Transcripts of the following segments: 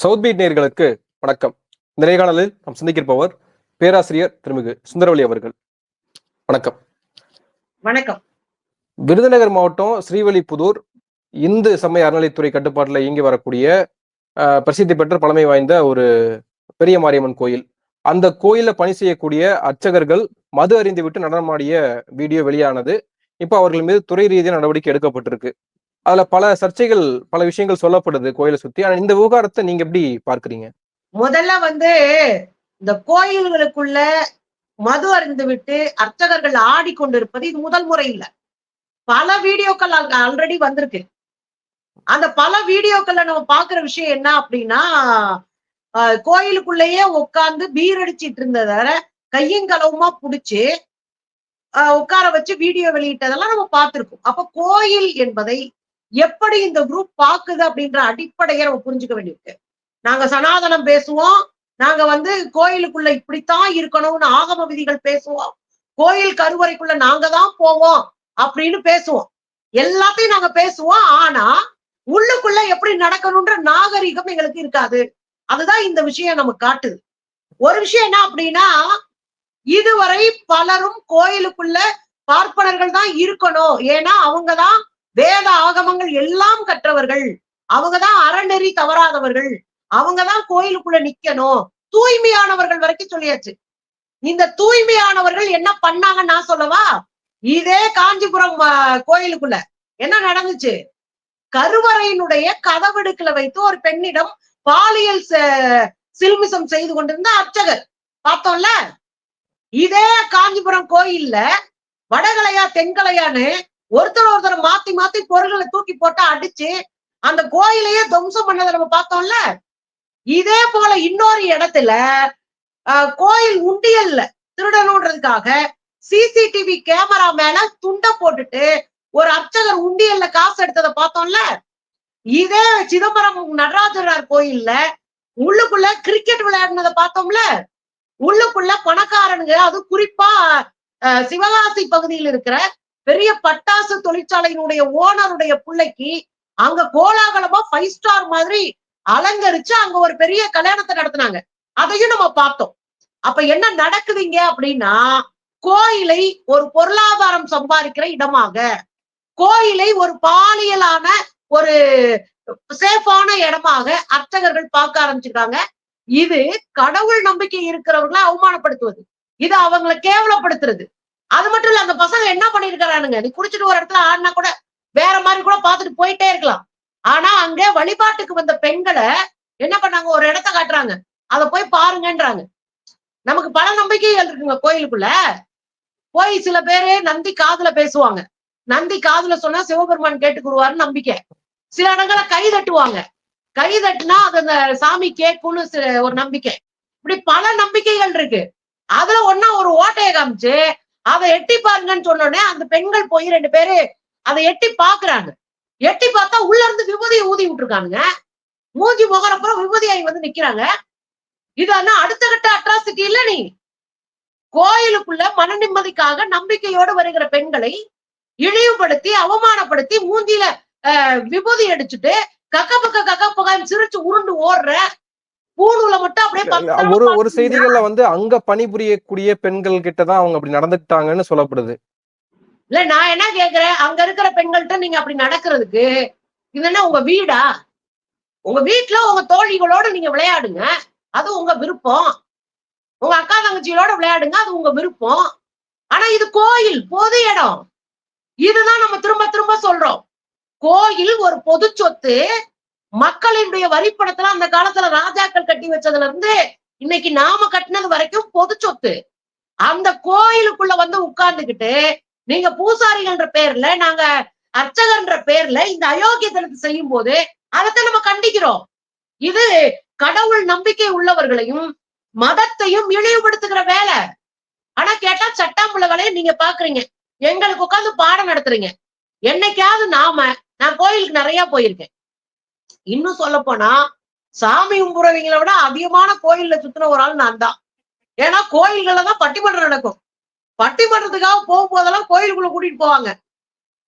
South beat நேயர்களுக்கு வணக்கம். இந்த நேர்காணலில் நாம் சந்திக்கிருப்பவர் பேராசிரியர் திருமிகு சுந்தரவழி அவர்கள். வணக்கம். வணக்கம். விருதுநகர் மாவட்டம் ஸ்ரீவல்லிபுதூர் இந்து சமய அறநிலைத்துறை கட்டுப்பாட்டில் இயங்கி வரக்கூடிய பிரசித்தி பெற்ற பழமை வாய்ந்த ஒரு பெரிய மாரியம்மன் கோயில். அந்த கோயில்ல பணி செய்யக்கூடிய அர்ச்சகர்கள் மது அறிந்து விட்டு நடனமாடிய வீடியோ வெளியானது. இப்போ அவர்கள் மீது துறை ரீதியாக நடவடிக்கை எடுக்கப்பட்டிருக்கு. அதுல பல சர்ச்சைகள் பல விஷயங்கள் சொல்லப்படுது கோயிலை சுத்தி. ஆனா இந்த விவகாரத்தை நீங்க எப்படி பார்க்கறீங்க? முதல்ல வந்து இந்த கோயில்களுக்குள்ள மது அருந்து விட்டு அர்ச்சகர்கள் ஆடிக்கொண்டிருப்பது இது முதல் முறை இல்ல. பல வீடியோக்கள் ஆல்ரெடி வந்திருக்கு. அந்த பல வீடியோக்கள்ல நம்ம பாக்குற விஷயம் என்ன அப்படின்னா ஆஹ், கோயிலுக்குள்ளேயே உட்கார்ந்து பீர் அடிச்சிட்டு இருந்தத கையும் புடிச்சு ஆஹ், உட்கார வச்சு வீடியோ வெளியிட்டதெல்லாம் நம்ம பார்த்திருக்கோம். அப்ப கோயில் என்பதை எப்படி இந்த குரூப் பாக்குது அப்படின்ற அடிப்படையை நம்ம புரிஞ்சுக்க வேண்டியிருக்கு. நாங்க சனாதனம் பேசுவோம். நாங்க வந்து கோயிலுக்குள்ள இப்படித்தான் இருக்கணும்னு ஆகம விதிகள் பேசுவோம். கோயில் கருவறைக்குள்ள நாங்க தான் போவோம் அப்படின்னு பேசுவோம். எல்லாத்தையும் நாங்க பேசுவோம். ஆனா உள்ளுக்குள்ள எப்படி நடக்கணும்ன்ற நாகரிகம் எங்களுக்கு இருக்காது. அதுதான் இந்த விஷயம் நமக்கு காட்டுது. ஒரு விஷயம் என்ன அப்படின்னா இதுவரை பலரும் கோயிலுக்குள்ள பார்ப்பனர்கள் தான் இருக்கணும். ஏன்னா அவங்கதான் வேத ஆகமங்கள் எல்லாம் கற்றவர்கள். அவங்கதான் அறநெறி தவறாதவர்கள். அவங்கதான் கோயிலுக்குள்ள நிக்கணும். தூய்மையானவர்கள் வரைக்கும் சொல்லியாச்சு. இந்த தூய்மையானவர்கள் என்ன பண்ணாங்க நான் சொல்லவா? இதே காஞ்சிபுரம் கோயிலுக்குள்ள என்ன நடந்துச்சு? கருவறையினுடைய கதவெடுக்கல வைத்து ஒரு பெண்ணிடம் பாலியல் ச- சில்மிசம் செய்து கொண்டிருந்த அர்ச்சகர். பார்த்தோம்ல? இதே காஞ்சிபுரம் கோயில்ல வடகலையா தென்கலையான்னு ஒருத்தர் ஒருத்தர் மாத்தி மாத்தி பொருள்களை தூக்கி போட்டு அடிச்சு அந்த கோயிலையே துவம்சம் பண்ணதை நம்ம பார்த்தோம்ல? இதே போல இன்னொரு இடத்துல ஆஹ், கோயில் உண்டியல்ல திருடணுன்றதுக்காக சிசிடிவி கேமரா மேல துண்டை போட்டுட்டு ஒரு அர்ச்சகர் உண்டியல்ல காசு எடுத்ததை பார்த்தோம்ல? இதே சிதம்பரம் நடராஜரார் கோயில்ல உள்ளுக்குள்ள கிரிக்கெட் விளையாடினதை பார்த்தோம்ல? உள்ளுக்குள்ள பணக்காரனுங்க அது குறிப்பா ஆஹ், சிவகாசி பகுதியில் இருக்கிற பெரிய பட்டாசு தொழிற்சாலையினுடைய ஓனருடைய பிள்ளைக்கு அங்க கோலாகலமா ஃபைவ் ஸ்டார் மாதிரி அலங்கரிச்சு அங்க ஒரு பெரிய கல்யாணத்தை நடத்தினாங்க. அதையும் நம்ம பார்த்தோம். அப்ப என்ன நடக்குதுங்க அப்படின்னா கோயிலை ஒரு பொருளாதாரம் சம்பாதிக்கிற இடமாக கோயிலை ஒரு பாலியலான ஒரு சேஃபான இடமாக அர்ச்சகர்கள் பார்க்க ஆரம்பிச்சிருக்காங்க. இது கடவுள் நம்பிக்கை இருக்கிறவர்களை அவமானப்படுத்துவது. இது அவங்களை கேவலப்படுத்துறது. அது மட்டும் இல்ல அந்த பசங்க என்ன பண்ணிருக்கிறானுங்க? நீ குடிச்சிட்டு ஒரு இடத்துல ஆடினா கூட வேற மாதிரி கூட பாத்துட்டு போயிட்டே இருக்கலாம். ஆனா அங்க வழிபாட்டுக்கு வந்த பெண்களை என்ன பண்ணாங்க? ஒரு இடத்த காட்டுறாங்க. அதை போய் பாருங்கன்றாங்க. நமக்கு பல நம்பிக்கைகள் இருக்குங்க கோயிலுக்குள்ள. போய் சில பேரு நந்தி காதுல பேசுவாங்க. நந்தி காதுல சொன்னா சிவபெருமான் கேட்டுக்குருவாருன்னு நம்பிக்கை. சில இடங்களை கை தட்டுவாங்க. கை தட்டுனா அது அந்த சாமி கேட்கும்னு சில- ஒரு நம்பிக்கை. இப்படி பல நம்பிக்கைகள் இருக்கு. அதுல ஒன்னா ஒரு ஓட்டையை காமிச்சு அதை எட்டி பாருங்கன்னு சொன்னோடனே அந்த பெண்கள் போய் ரெண்டு பேரு அதை எட்டி பாக்குறாங்க எட்டி பார்த்தா உள்ள இருந்து விபூதியை ஊதி விட்டுருக்கானுங்க. மூஞ்சி முகரப்புறம் விபூதியாகி வந்து நிக்கிறாங்க. இது ஆனா அடுத்த கட்ட அட்ராசிட்டி இல்ல நீ. கோயிலுக்குள்ள மன நிம்மதிக்காக நம்பிக்கையோடு வருகிற பெண்களை இழிவுபடுத்தி அவமானப்படுத்தி மூஞ்சியில ஆஹ், விபூதி அடிச்சுட்டு கக்க பக்க கக்க பக்கம் சிரிச்சு உருண்டு ஓடுற பூணூல மட்டும் அப்படியே ஒரு ஒரு செய்திகள்ல வந்து அங்க பணிபுரியக்கூடிய பெண்கள் கிட்ட தான் அவங்க அப்படி நடந்துக்கிட்டாங்கன்னு சொல்லப்படுது. இல்ல நான் என்ன கேக்குறேன்? அங்க இருக்கிற பெண்கள்ட்ட நீங்க அப்படி நடக்கிறதுக்கு இது என்ன உங்க வீடா? உங்க வீட்டுல உங்க தோழிகளோட நீங்க விளையாடுங்க. அது உங்க விருப்பம். உங்க அக்கா தங்கச்சிகளோட விளையாடுங்க அது உங்க விருப்பம். ஆனா இது கோயில் பொது இடம். இதுதான் நம்ம திரும்ப திரும்ப சொல்றோம். கோயில் ஒரு பொது சொத்து மக்களினுடைய வரிப்பணத்துல அந்த காலத்துல ராஜாக்கள் கட்டி வச்சதுல இருந்து இன்னைக்கு நாம கட்டினது வரைக்கும் பொது சொத்து. அந்த கோயிலுக்குள்ள வந்து உட்கார்ந்துகிட்டு நீங்க பூசாரிகள்ன்ற பேர்ல நாங்க அர்ச்சகன்ற பேர்ல இந்த அயோக்கியத்தனத்தை செய்யும் போது அதைத்தான் நம்ம கண்டிக்கிறோம். இது கடவுள் நம்பிக்கை உள்ளவர்களையும் மதத்தையும் இழிவுபடுத்துகிற வேலை. ஆனா கேட்டா சட்டாம்புள்ள வேலையை நீங்க பாக்குறீங்க. எங்களுக்கு உட்கார்ந்து பாடம் நடத்துறீங்க. என்னைக்காவது நாம நான் கோயிலுக்கு நிறைய போயிருக்கேன். இன்னும் சொல்ல போனா சாமி கும்புறவங்களை விட அதிகமான கோயில்ல சுத்தின ஒரு ஆள் நான் தான். ஏன்னா கோயில்கள்ல தான் பட்டிமன்றம் நடக்கும். பட்டிமன்றத்துக்காக போகும்போதெல்லாம் கோயிலுக்குள்ள கூட்டிட்டு போவாங்க.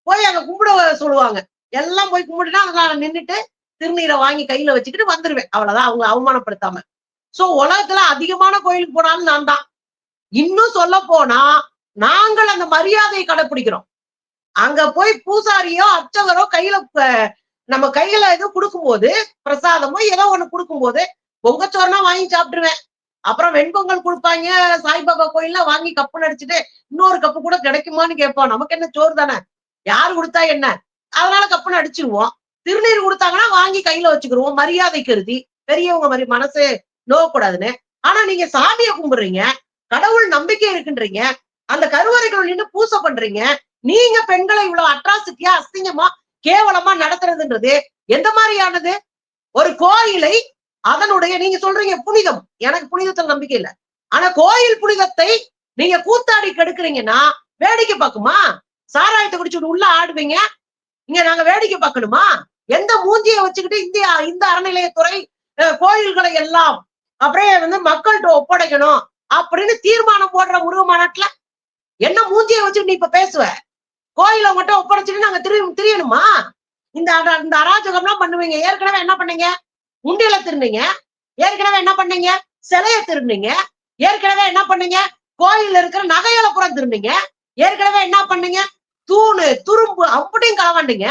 போய் அங்க கும்பிட சொல்லுவாங்க. எல்லாம் போய் கும்பிட்டுனா நான் நின்னுட்டு திருநீரை வாங்கி கையில வச்சுக்கிட்டு வந்துருவேன். அவ்வளவுதான். அவங்க அவமானப்படுத்தாம. சோ உலகத்துல அதிகமான கோயிலுக்கு போனாலும் நான் தான். இன்னும் சொல்ல போனா நாங்கள் அந்த மரியாதையை கடைபிடிக்கிறோம் அங்க போய் பூசாரியோ அர்ச்சகரோ கையில நம்ம கையில எதுவும் கொடுக்கும்போது பிரசாதமோ ஏதோ ஒண்ணு கொடுக்கும்போது பொங்கச்சோறுனா வாங்கி சாப்பிட்டுருவேன். அப்புறம் வெண்பொங்கல் கொடுப்பாங்க சாய்பாபா கோயில்ல வாங்கி கப்பு அடிச்சுட்டு இன்னொரு கப்பு கூட கிடைக்குமான்னு கேட்போம். நமக்கு என்ன சோறு தானே? யார் கொடுத்தா என்ன? அதனால கப்புன்னு அடிச்சிருவோம். திருநீர் கொடுத்தாங்கன்னா வாங்கி கையில வச்சுக்கிருவோம். மரியாதை கருதி பெரியவங்க மாதிரி மனசு நோகக்கூடாதுன்னு. ஆனா நீங்க சாமியை கும்பிடுறீங்க கடவுள் நம்பிக்கை இருக்குன்றீங்க அந்த கருவறைகள் நின்று பூசை பண்றீங்க நீங்க பெண்களை இவ்வளவு அட்ராசிட்டியா அசிங்கமா கேவலமா நடத்துறதுன்றது எந்த மாதிரியானது? ஒரு கோயிலை அதனுடைய நீங்க சொல்றீங்க புனிதம். எனக்கு புனிதத்தில் நம்பிக்கை இல்ல. ஆனா கோயில் புனிதத்தை நீங்க கூத்தாடி கெடுக்குறீங்கன்னா வேடிக்கை பார்க்குமா? சாராயத்தை குடிச்சுட்டு உள்ள ஆடுவீங்க. இங்க நாங்க வேடிக்கை பார்க்கணுமா? எந்த மூஞ்சியை வச்சுக்கிட்டு இந்தியா இந்த அறநிலையத்துறை கோயில்களை எல்லாம் அப்படியே வந்து மக்கள்கிட்ட ஒப்படைக்கணும் அப்படின்னு தீர்மானம் போடுற உருவ மாநாட்டுல? என்ன மூஞ்சியை வச்சுட்டு நீ இப்ப பேசுவ? கோயில மட்டும் ஒப்படைச்சிட்டு நாங்க திரு திரியணுமா? இந்த இந்த அராஜகம்லாம் பண்ணுவீங்க. ஏற்கனவே என்ன பண்ணீங்க? முண்டியில திருந்தீங்க ஏற்கனவே என்ன பண்ணீங்க? சிலைய திருந்தீங்க ஏற்கனவே என்ன பண்ணீங்க? கோயில் இருக்கிற நகைகளை கூட திருந்தீங்க ஏற்கனவே என்ன பண்ணீங்க? தூணு துரும்பு அப்படியும் களவாண்டீங்க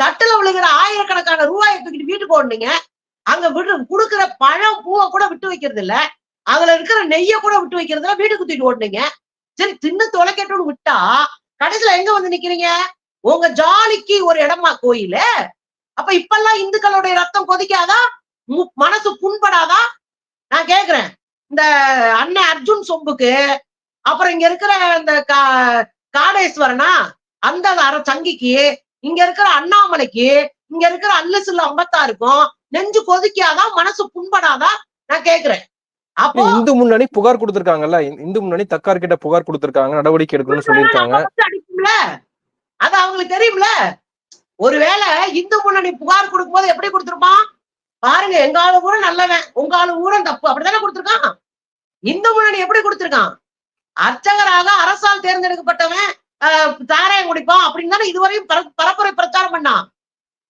தட்டுல விழுகிற ஆயிரக்கணக்கான ரூபாயை தூக்கிட்டு வீட்டுக்கு ஓடுனீங்க. அங்க விடு கொடுக்குற பழம் பூவை கூட விட்டு வைக்கிறது இல்ல அதுல இருக்கிற நெய்ய கூட விட்டு வைக்கிறது இல்ல வீட்டுக்கு தூக்கிட்டு ஓடுனீங்க. சரி தின்னு தொலைக்கட்டும்னு விட்டா கடைசியில எங்க வந்து நிக்கிறீங்க? உங்க ஜாலிக்கு ஒரு இடமா கோயில்? அப்ப இப்பெல்லாம் இந்துக்களுடைய ரத்தம் கொதிக்காதா? மு- மனசு புண்படாதா? நான் கேக்குறேன். இந்த அண்ணன் அர்ஜுன் சொம்புக்கு அப்புறம் இங்க இருக்கிற இந்த கா- காடேஸ்வரனா? அந்த அர சங்கிக்கு இங்க இருக்கிற அண்ணாமலைக்கு இங்க இருக்கிற அல்லசில்ல அம்பத்தாருக்கும் நெஞ்சு கொதிக்காதா? மனசு புண்படாதா? நான் கேக்குறேன். இந்து முன்னணி புகார் கொடுத்திருக்காங்கல்ல? இந்து முன்னணி தக்கார் கிட்ட புகார் கொடுத்திருக்காங்க நடவடிக்கை எடுக்கணும்னு சொல்லியிருக்காங்க. அது அவங்களுக்கு தெரியும்ல? ஒருவேளை இந்து முன்னணி புகார் கொடுக்கும்போது எப்படி கொடுத்திருப்பான் பாருங்க எங்க ஆளு கூட நல்லவன் உங்க ஆளு கூட தப்பு. அப்படித்தானே கொடுத்திருக்கான்? இந்து முன்னணி எப்படி கொடுத்திருக்கான்? அர்ச்சகராக அரசால் தேர்ந்தெடுக்கப்பட்டவன் ஆஹ், சாராயம் குடிப்பான் அப்படின்னு தானே இதுவரையும் பர- பரப்புரை பிரச்சாரம் பண்ணான்.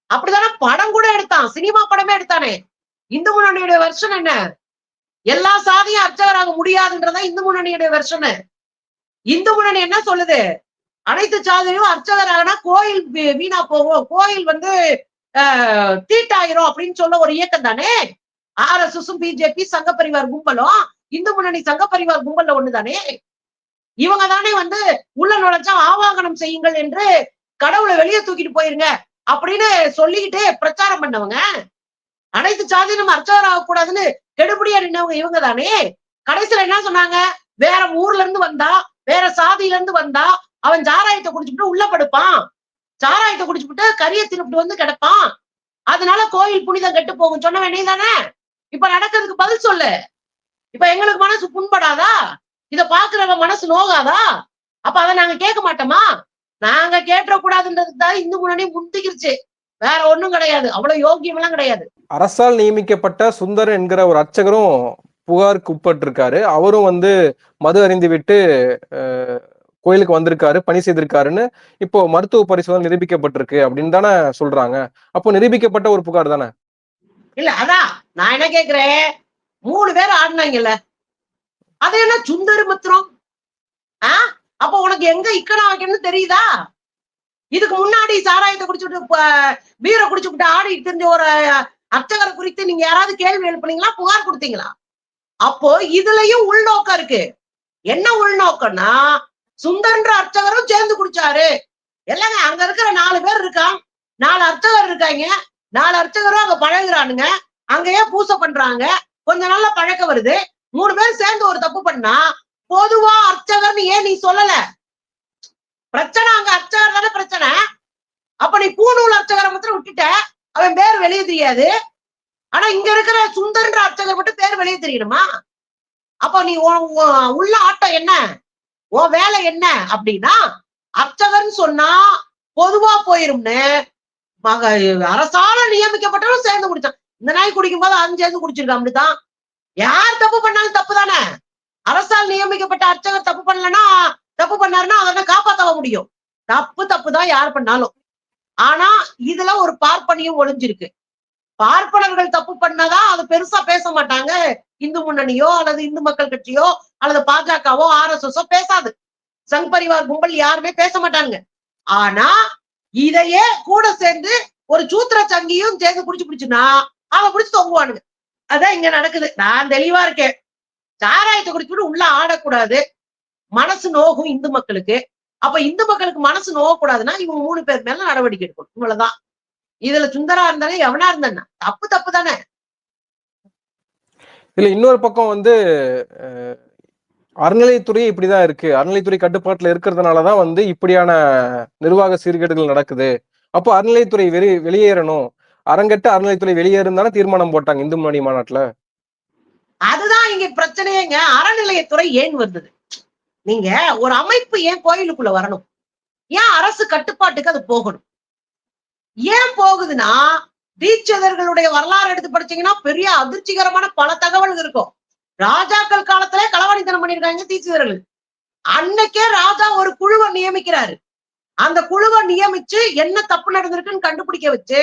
அப்படித்தானே படம் கூட எடுத்தான் சினிமா படமே எடுத்தானே. இந்து முன்னணியுடைய வெர்ஷன் என்ன? எல்லா சாதியும் அர்ச்சகராக முடியாதுன்றதான் இந்து முன்னணியுடைய வெர்ஷன் இந்து முன்னணி என்ன சொல்லுது? அனைத்து சாதியும் அர்ச்சகராகனா கோயில் வீ- வீணா போகும் கோயில் வந்து தீட்டாயிரும் அப்படின்னு சொல்ல ஒரு இயக்கம் தானே? ஆர் எஸ் எஸும் பிஜேபி சங்க பரிவார் கும்பலும் இந்து முன்னணி சங்க பரிவார் கும்பல்ல ஒண்ணுதானே இவங்க தானே வந்து உள்ள நுழைச்சா ஆவாகனம் செய்யுங்கள் என்று கடவுளை வெளியே தூக்கிட்டு போயிருங்க அப்படின்னு சொல்லிக்கிட்டு பிரச்சாரம் பண்ணவங்க. அனைத்து சாதியிலும் அர்ச்சகர் ஆகக்கூடாதுன்னு கெடுபடியா நின்னவங்க இவங்க தானே கடைசியில என்ன சொன்னாங்க? வேற ஊர்ல இருந்து வந்தா வேற சாதியில இருந்து வந்தா அவன் சாராயத்தை குடிச்சுட்டு உள்ள படுப்பான். சாராயத்தை குடிச்சுட்டு கரிய தின்னுட்டு வந்து கிடப்பான். அதனால கோயில் புனிதம் கெட்டு போகும் சொன்ன வேண்டிய தானே? இப்ப நடக்கிறதுக்கு பதில் சொல்லு. இப்ப எங்களுக்கு மனசு புண்படாதா? இத பாக்குறவங்க மனசு நோகாதா? அப்ப அதை நாங்க கேட்க மாட்டோமா? நாங்க கேட்ட கூடாதுன்றதுக்கு தான் இந்து முன்னணி முந்திக்கிருச்சு. வேற ஒண்ணும் கிடையாது. அவ்வளவு யோகியம் எல்லாம் கிடையாது. அரசால் நியமிக்கப்பட்ட சுந்தர் என்கிற ஒரு அர்ச்சகரும் புகாருக்கு உட்பட்டிருக்காரு. அவரும் வந்து மது அறிந்து விட்டு கோயிலுக்கு வந்திருக்காரு பணி செய்திருக்காருன்னு இப்போ மருத்துவ பரிசோதனை நிரூபிக்கப்பட்டிருக்கு அப்படின்னு தானே சொல்றாங்க. அப்போ நிரூபிக்கப்பட்ட ஒரு புகார் தானே? இல்ல அதான் நான் என்ன கேக்குறேன்? மூணு பேர் ஆடினாங்கல்ல. அது என்ன சுந்தரி மித்திரம் ஆ? அப்ப உனக்கு எங்க இக்கணம் வைக்கணும்னு தெரியுதா? இதுக்கு முன்னாடி சாராயத்தை குடிச்சுட்டு ப- பீரை குடிச்சுட்டு ஆடி தெரிஞ்ச ஒரு அர்ச்சகரை குறித்து நீங்க யாராவது கேள்வி எழுப்புனீங்களா? புகார் கொடுத்தீங்களா? அப்போ இதுலயும் உள்நோக்கம் இருக்கு. என்ன உள்நோக்கம்னா சுந்தர்ன்ற அர்ச்சகரும் சேர்ந்து குடிச்சாரு. எல்லாங்க அங்க இருக்கிற நாலு பேர் இருக்கான் நாலு அர்ச்சகர் இருக்காங்க. நாலு அர்ச்சகரும் அங்க பழகுறானுங்க. அங்கேயே பூசை பண்றாங்க. கொஞ்ச நாள்ல பழக்கம் வருது. மூணு பேர் சேர்ந்து ஒரு தப்பு பண்ணா பொதுவா அர்ச்சகர்னு ஏன் நீ சொல்லல? பிரச்சனை அங்க அர்ச்சகர் தானே பிரச்சனை? அப்ப நீ பூணூல் அர்ச்சகரை மட்டும் விட்டுட்ட அவன் பேர் வெளியே தெரியாது. ஆனா இங்க இருக்கிற சுந்தர்ன்ற அர்ச்சகர் மட்டும் பேர் வெளியே தெரியணுமா? அப்ப நீ உன் உள்ள ஆட்டம் என்ன? உன் வேலை என்ன? அப்படின்னா அர்ச்சகர்னு சொன்னா பொதுவா போயிரும்னு மக அரசால நியமிக்கப்பட்டவரும் சேர்ந்து குடிச்சான். இந்த நாய் குடிக்கும் போது சேர்ந்து குடிச்சிருக்கான் அப்படித்தான். யார் தப்பு பண்ணாலும் தப்பு தானே? அரசால் நியமிக்கப்பட்ட அர்ச்சகர் தப்பு பண்ணலன்னா தப்பு பண்ணாருன்னா அதை காப்பாத்தவ முடியும்? தப்பு தப்பு தான் யார் பண்ணாலும். ஆனா இதுல ஒரு பார்ப்பனியும் ஒளிஞ்சிருக்கு. பார்ப்பனர்கள் தப்பு பண்ணாதான் அது பெருசா பேச மாட்டாங்க. இந்து முன்னணியோ அல்லது இந்து மக்கள் கட்சியோ அல்லது பாஜகவோ ஆர் எஸ் எஸோ பேசாது. சங் பரிவார் கும்பல் யாருமே பேச மாட்டாங்க. ஆனா இதையே கூட சேர்ந்து ஒரு சூத்திர சங்கியும் சேர்ந்து புடிச்சு புடிச்சுன்னா அவன் புடிச்சு தொங்குவானுங்க. அதான் இங்க நடக்குது. நான் தெளிவா இருக்கேன். சாராயத்தை குடிச்சுட்டு உள்ள ஆடக்கூடாது. மனசு நோகும் இந்து மக்களுக்கு. அப்ப இந்து மக்களுக்கு மனசு நோகக்கூடாதுன்னா இவங்க மூணு பேர் மேல நடவடிக்கை எடுக்கணும். இவ்வளவுதான். இதுல சுந்தரா இருந்தாலும் எவனா இருந்தா தப்பு தப்பு தானே. இல்ல இன்னொரு பக்கம் வந்து அறநிலையத்துறை இப்படிதான் இருக்கு. அறநிலையத்துறை கட்டுப்பாட்டுல இருக்கிறதுனாலதான் வந்து இப்படியான நிர்வாக சீர்கேடுகள் நடக்குது. அப்போ அறநிலையத்துறை வெளி வெளியேறணும். அரங்கட்ட அறநிலையத்துறை வெளியேறும் தானே தீர்மானம் போட்டாங்க இந்து முன்னணி மாநாட்டுல? அதுதான் இங்க பிரச்சனையேங்க. அறநிலையத்துறை ஏன் வந்தது நீங்க ஒரு அமைப்பு ஏன் கோயிலுக்குள்ள வரணும்? ஏன் அரசு கட்டுப்பாட்டுக்கு அது போகணும்? ஏன் போகுதுன்னா தீட்சிதர்களுடைய வரலாறு எடுத்து படிச்சீங்கன்னா பெரிய அதிர்ச்சிகரமான பல தகவல்கள் இருக்கும். ராஜாக்கள் காலத்துல களவாணித்தனம் பண்ணிருக்காங்க தீட்சிதர்கள். அன்னைக்கே ராஜா ஒரு குழுவை நியமிக்கிறாரு. அந்த குழுவை நியமிச்சு என்ன தப்பு நடந்திருக்குன்னு கண்டுபிடிக்க வச்சு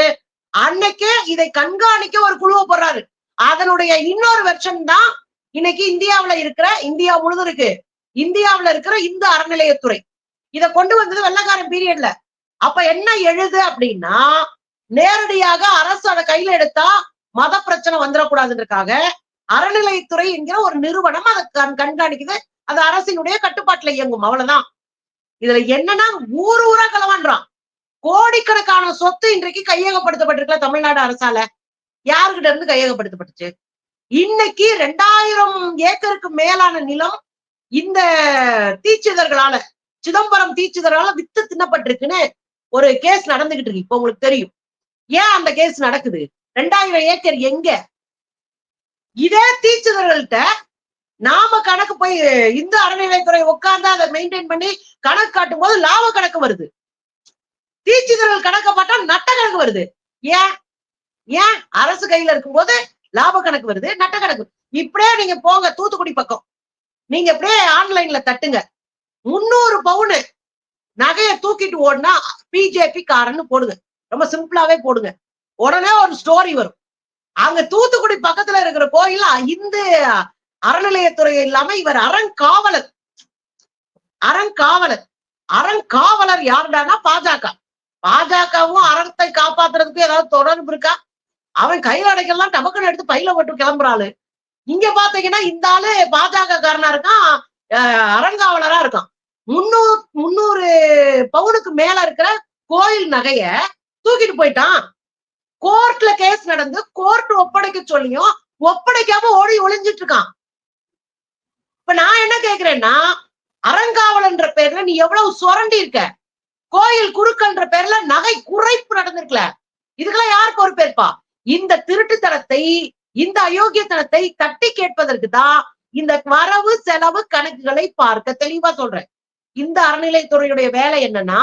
அன்னைக்கே இதை கண்காணிக்க ஒரு குழுவை போடுறாரு. அதனுடைய இன்னொரு வெர்ஷன் தான் இன்னைக்கு இந்தியாவுல இருக்கிற இந்தியா முழுதும் இருக்கு. இந்தியாவுல இருக்கிற இந்து அறநிலையத்துறை. இத கொண்டு வந்தது வெள்ளக்காரன் பீரியட்ல அப்ப என்ன எழுது அப்படின்னா நேரடியாக அரசு அதை கையில எடுத்தா மத பிரச்சனை வந்துடக்கூடாதுன்றதுக்காக அறநிலையத்துறை என்கிற ஒரு நிறுவனம் அதை கண்- கண்காணிக்குது. அது அரசினுடைய கட்டுப்பாட்டுல இயங்கும். அவ்வளவுதான். இதுல என்னன்னா ஊர் ஊரா களவான்றான் கோடிக்கணக்கான சொத்து இன்றைக்கு கையகப்படுத்தப்பட்டிருக்கல தமிழ்நாடு அரசால. யாருகிட்ட இருந்து கையகப்படுத்தப்பட்டுச்சு? இன்னைக்கு ரெண்டாயிரம் ஏக்கருக்கு மேலான நிலம் இந்த தீச்சிதர்களால சிதம்பரம் தீச்சிதர்களால வித்து தின்னப்பட்டிருக்குன்னு ஒரு கேஸ் நடந்துகிட்டு இருக்கு. இப்ப உங்களுக்கு தெரியும். ஏன் அந்த கேஸ் நடக்குது? ரெண்டாயிரம் ஏக்கர் எங்க? இதே தீச்சிதர்கள்ட்ட நாம கணக்கு போய் இந்து அறநிலைத்துறை உட்கார்ந்து அதை மெயின்டைன் பண்ணி கணக்கு காட்டும் போது லாப கணக்கு வருது. தீச்சிதர்கள் கணக்க பார்த்தா நட்ட கணக்கு வருது. ஏன்? ஏன்? அரசு கையில இருக்கும்போது லாப கணக்கு வருது நட்ட கணக்கு இப்படியே நீங்க போங்க தூத்துக்குடி பக்கம். நீங்க அப்படியே ஆன்லைன்ல தட்டுங்க. முன்னூறு பவுனு நகையை தூக்கிட்டு ஓடுனா பிஜேபி காரன்னு போடுங்க. ரொம்ப சிம்பிளாவே போடுங்க. உடனே ஒரு ஸ்டோரி வரும். அங்க தூத்துக்குடி பக்கத்துல இருக்கிற கோயில் இந்து அறநிலையத்துறை இல்லாம இவர் அறங்காவலர். அறங்காவலர். அறங்காவலர் யாருடானா பாஜக. பாஜகவும் அறத்தை காப்பாத்துறதுக்கு ஏதாவது தொடர்பு இருக்கா? அவன் கையில் அடைக்கலாம் டபக்குன்னு எடுத்து பையில போட்டு கிளம்புறாளு. இங்க பாத்தீங்கன்னா இந்த ஆளு பாஜக காரனா இருக்கான் அஹ் அறங்காவலரா இருக்கான். முன்னூறு முன்னூறு பவுனுக்கு மேல இருக்கிற கோயில் நகைய தூக்கிட்டு போயிட்டான். கோர்ட்ல கேஸ் நடந்து கோர்ட் ஒப்படைக்க சொல்லியும் ஒப்படைக்காம ஓடி ஒளிஞ்சிட்டு இருக்கான். இப்ப நான் என்ன கேக்குறேன்னா அறங்காவலன்ற பேர்ல நீ எவ்வளவு சுரண்டி இருக்க? கோயில் குறுக்கன்ற பேர்ல நகை குறைப்பு நடந்திருக்கல. இதுக்கெல்லாம் யார் பொறுப்பேற்பா? இந்த திருட்டுத்தனத்தை இந்த அயோக்கியத்தனத்தை தட்டி கேட்பதற்கு தான் இந்த வரவு செலவு கணக்குகளை பார்க்க தெளிவா சொல்றேன். இந்த அறநிலைத்துறையுடைய வேலை என்னன்னா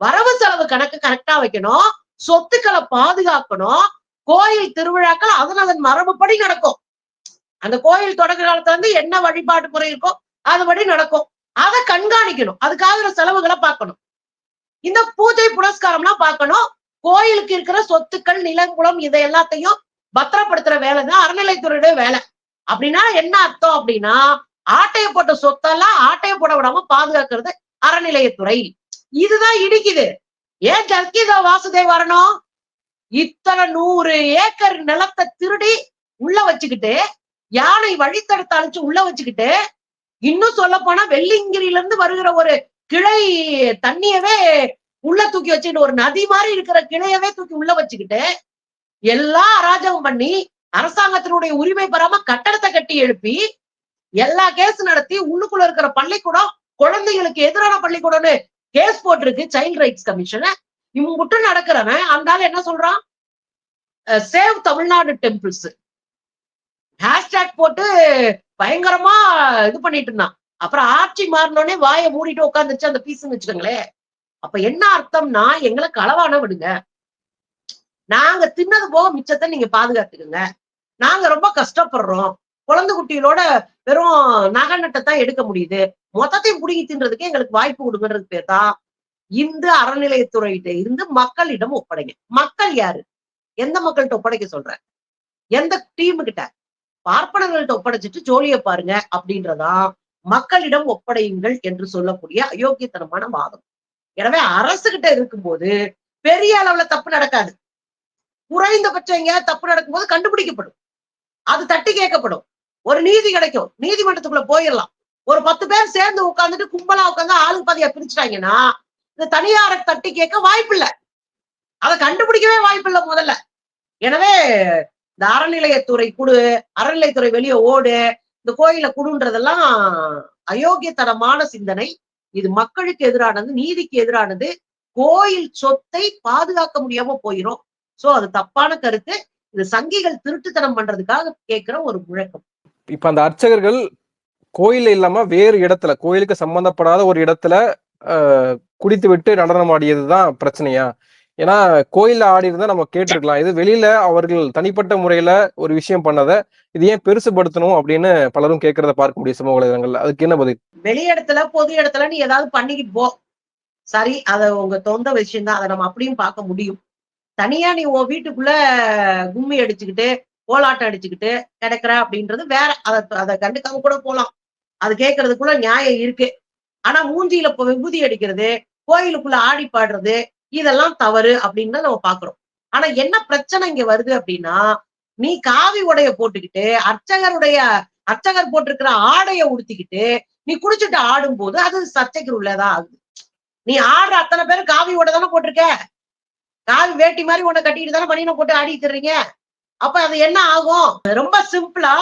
வரவு செலவு கணக்கு கரெக்டா வைக்கணும். சொத்துக்களை பாதுகாக்கணும். கோயில் திருவிழாக்கள் அதன் அதன் மரபுப்படி நடக்கும். அந்த கோயில் தொடக்க காலத்துல இருந்து என்ன வழிபாட்டு முறை இருக்கோ அதுபடி நடக்கும். அதை கண்காணிக்கணும். அதுக்காகிற செலவுகளை பார்க்கணும். இந்த பூஜை புனஸ்காரம்லாம் பார்க்கணும். கோயிலுக்கு இருக்கிற சொத்துக்கள் நிலங்குளம் இதை எல்லாத்தையும் பத்திரப்படுத்துற வேலை தான் அறநிலைத்துறையுடைய வேலை. அப்படின்னா என்ன அர்த்தம் அப்படின்னா ஆட்டைய போட்ட சொத்தெல்லாம் ஆட்டைய போட விடாம பாதுகாக்கிறது அறநிலையத்துறை. இதுதான் இடிக்குது. ஏன் ஜல்கிதா வாசுதேவ் வரணும்? இத்தனை நூறு ஏக்கர் நிலத்தை திருடி உள்ள வச்சுக்கிட்டு யானை வழித்தடத்தை அழிச்சு உள்ள வச்சுக்கிட்டு இன்னும் சொல்ல போனா வெள்ளிங்கிரில இருந்து வருகிற ஒரு கிளை தண்ணியவே உள்ள தூக்கி வச்சுக்கிட்டு ஒரு நதி மாதிரி இருக்கிற கிளையவே தூக்கி உள்ள வச்சுக்கிட்டு எல்லாம் அராஜகம் பண்ணி அரசாங்கத்தினுடைய உரிமை பெறாம கட்டடத்தை கட்டி எழுப்பி எல்லா கேஸ் நடத்தி உள்ளுக்குள்ள இருக்கிற பள்ளிக்கூடம் குழந்தைகளுக்கு எதிரான பள்ளிக்கூடம்னு கேஸ் போட்டிருக்கு சைல்ட் ரைட்ஸ் கமிஷன் இவங்க நடக்கிறவன். அந்த என்ன சொல்றான்? சேவ் தமிழ்நாடு டெம்பிள்ஸ் ஹேஷ்டேக் போட்டு பயங்கரமா இது பண்ணிட்டு இருந்தான். அப்புறம் ஆட்சி மாறினோடனே வாயை மூடிட்டு உட்காந்துச்சு அந்த பீஸ்ன்னு வச்சுக்கோங்களேன். அப்ப என்ன அர்த்தம்னா எங்களை களவான விடுங்க. நாங்க தின்னது போக மிச்சத்தை நீங்க பாதுகாத்துக்குங்க. நாங்க ரொம்ப கஷ்டப்படுறோம். குழந்தை குட்டிகளோட வெறும் நகை நட்டை தான் எடுக்க முடியுது. மொத்தத்தையும் புடுங்கி தின்றதுக்கு எங்களுக்கு வாய்ப்பு கொடுங்கிறது பேர் தான் இந்து அறநிலையத்துறையிட்ட இருந்து மக்களிடம் ஒப்படைங்க. மக்கள் யாரு? எந்த மக்கள்கிட்ட ஒப்படைக்க சொல்ற எந்த டீம் கிட்ட பார்ப்பனர்கள்ட்ட ஒப்படைச்சிட்டு ஜோலியை பாருங்க அப்படின்றதா மக்களிடம் ஒப்படையுங்கள் என்று சொல்லக்கூடிய அயோக்கியத்தனமான வாதம். எனவே அரசு கிட்ட இருக்கும்போது பெரிய அளவுல தப்பு நடக்காது. குறைந்தபட்சம் எங்கேயாவது தப்பு நடக்கும்போது கண்டுபிடிக்கப்படும். அது தட்டி கேட்கப்படும். ஒரு நீதி கிடைக்கும். நீதிமன்றத்துக்குள்ள போயிடலாம். ஒரு பத்து பேர் சேர்ந்து உட்கார்ந்துட்டு கும்பலா உட்கார்ந்து ஆளுக்கு பாதியா பிரிச்சுட்டாங்கன்னா இந்த தனியாரை தட்டி கேட்க வாய்ப்பு இல்லை அதை கண்டுபிடிக்கவே வாய்ப்பு இல்லை முதல்ல. எனவே இந்த அறநிலையத்துறை குடு அறநிலையத்துறை வெளியே ஓடு இந்த கோயில குடுன்றதெல்லாம் அயோக்கியத்தனமான சிந்தனை. இது மக்களுக்கு எதிரானது நீதிக்கு எதிரானது. கோயில் சொத்தை பாதுகாக்க முடியாம போயிரும். சோ அது தப்பான கருத்து. இது சங்கிகள் திருட்டுத்தனம் பண்றதுக்காக கேட்கிற ஒரு முழக்கம். இப்ப அந்த அர்ச்சகர்கள் கோயில்ல இல்லாம வேறு இடத்துல கோயிலுக்கு சம்பந்தப்படாத ஒரு இடத்துல குடித்து விட்டு நடனம் ஆடியதுதான் பிரச்சனையா? ஏன்னா கோயில்ல ஆடி இருந்தா நம்ம கேட்டிருக்கலாம். இது வெளியில அவர்கள் தனிப்பட்ட முறையில ஒரு விஷயம் பண்ணதை இது ஏன் பெருசுபடுத்தணும் அப்படின்னு பலரும் கேட்கறத பார்க்க முடியும் சமூக வலைதளங்கள்ல. அதுக்கு என்ன பதில்? வெளி இடத்துல பொது இடத்துல நீ ஏதாவது பண்ணிக்கிட்டு போ. சரி அத உங்க சொந்த விஷயம் தான் அதை நம்ம அப்படியும் பார்க்க முடியும். தனியா நீ உன் வீட்டுக்குள்ள கும்மி அடிச்சுக்கிட்டு கோலாட்டம் அடிச்சுக்கிட்டு கிடக்குற அப்படின்றது வேற. அதை அதை கண்டுக்காம கூட போலாம். அது கேட்கறதுக்குள்ள நியாயம் இருக்கு. ஆனா மூஞ்சியில இப்ப விபூதி அடிக்கிறது கோயிலுக்குள்ள ஆடி பாடுறது இதெல்லாம் தவறு அப்படின்னு தான் நம்ம பாக்குறோம். ஆனா என்ன பிரச்சனை இங்க வருது அப்படின்னா நீ காவி உடைய போட்டுக்கிட்டு அர்ச்சகருடைய அர்ச்சகர் போட்டிருக்கிற ஆடைய உடுத்திக்கிட்டு நீ குடிச்சிட்டு ஆடும்போது அது சர்ச்சைக்கு உள்ளதா ஆகுது. நீ ஆடுற அத்தனை பேர் காவி உடை தானே போட்டிருக்க? காவி வேட்டி மாதிரி உன்னை கட்டிட்டு தானே பனியனை போட்டு ஆடிட்டு இருக்கீங்க அப்ப அது என்ன ஆகும்? ரொம்ப சிம்பிளா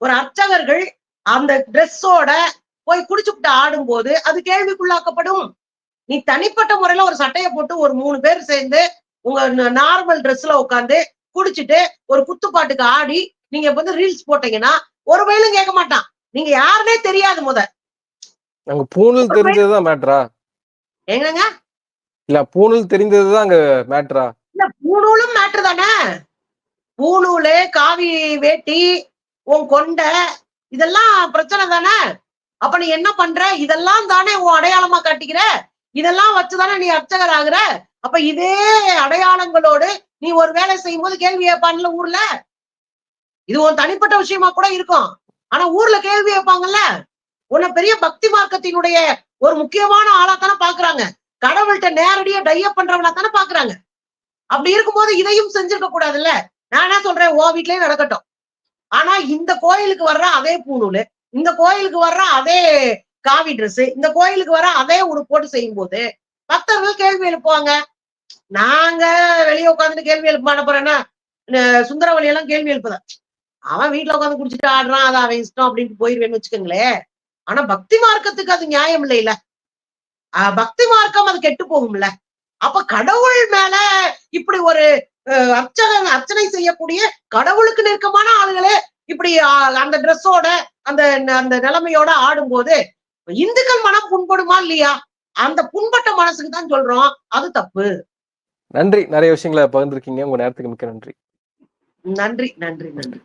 ஒரு அர்ச்சகர்கள் அந்த ட்ரெஸ்ஸோட போய் குடிச்சுட்டு ஆடும்போது அது கேள்விக்குள்ளாக்கப்படும். நீ தனிப்பட்ட முறையில ஒரு சட்டையை போட்டு ஒரு மூணு பேர் சேர்ந்து உங்க நார்மல் ட்ரெஸ்ல உட்காந்து குடிச்சிட்டு ஒரு குத்துப்பாட்டுக்கு ஆடி நீங்க வந்து ரீல்ஸ் போட்டீங்கன்னா ஒரு வயலும் கேட்க மாட்டான். நீங்க யாருன்னே தெரியாது முத. அங்க பூணூல் தெரிஞ்சதுதான் மேட்ரா என்னங்க? இல்ல பூணூல் தெரிந்ததுதான் அங்க மேட்ரா இல்ல பூணூலும் மேட்ரு தானே? பூணூலு காவி வேட்டி உன் கொண்டை இதெல்லாம் பிரச்சனை தானே? அப்ப நீ என்ன பண்ற? இதெல்லாம் தானே உன் அடையாளமா காட்டிக்கிற? இதெல்லாம் வச்சுதானே நீ அர்ச்சகர் ஆகுற? அப்ப இதே அடையாளங்களோடு நீ ஒரு வேலை செய்யும் போது கேள்வி கேட்பான்ல ஊர்ல? இது உன் தனிப்பட்ட விஷயமா கூட இருக்கும். ஆனா ஊர்ல கேள்வி வைப்பாங்கல்ல உன்னை பெரிய பக்தி மார்க்கத்தினுடைய ஒரு முக்கியமான ஆளா தானே பாக்குறாங்க. கடவுள்கிட்ட நேரடியா டையப் பண்றவனா தானே பாக்குறாங்க. அப்படி இருக்கும்போது இதையும் செஞ்சிருக்க கூடாதுல்ல? நான் என்ன சொல்றேன் ஓ வீட்லயே நடக்கட்டும். ஆனா இந்த கோயிலுக்கு வர்ற அதே பூணூலு இந்த கோயிலுக்கு வர்ற அதே காவி ட்ரெஸ் இந்த கோயிலுக்கு வர அதே உடுப்பு போட்டு செய்யும் போது பக்தர்கள் கேள்வி எழுப்புவாங்க. நாங்க வெளியே உட்காந்துட்டு கேள்வி எழுப்ப மாட்ட சுந்தரவழி எல்லாம் கேள்வி எழுப்புதான் அவன் வீட்டுல உட்காந்து குடிச்சிட்டு ஆடுறான் அது அவன் இஷ்டம் அப்படின்ட்டு போயிருவேன்னு வச்சுக்கோங்களேன். ஆனா பக்தி மார்க்கத்துக்கு அது நியாயம் இல்லைல்ல. ஆஹ் பக்தி மார்க்கம் அது கெட்டு போகும்ல. அப்ப கடவுள் மேல இப்படி ஒரு அர்ச்சகன் அர்ச்சனை செய்யக்கூடிய கடவுளுக்கு நெருக்கமான ஆளுகளே இப்படி அந்த ட்ரெஸ்ஸோட அந்த அந்த நிலைமையோட ஆடும்போது இந்துக்கள் மனம் புண்படுமா இல்லையா? அந்த புண்பட்ட மனசுக்கு தான் சொல்றோம். அது தப்பு. நன்றி. நிறைய விஷயங்களை பகிர்ந்திருக்கீங்க. உங்க நேரத்துக்கு மிக்க நன்றி. நன்றி நன்றி நன்றி.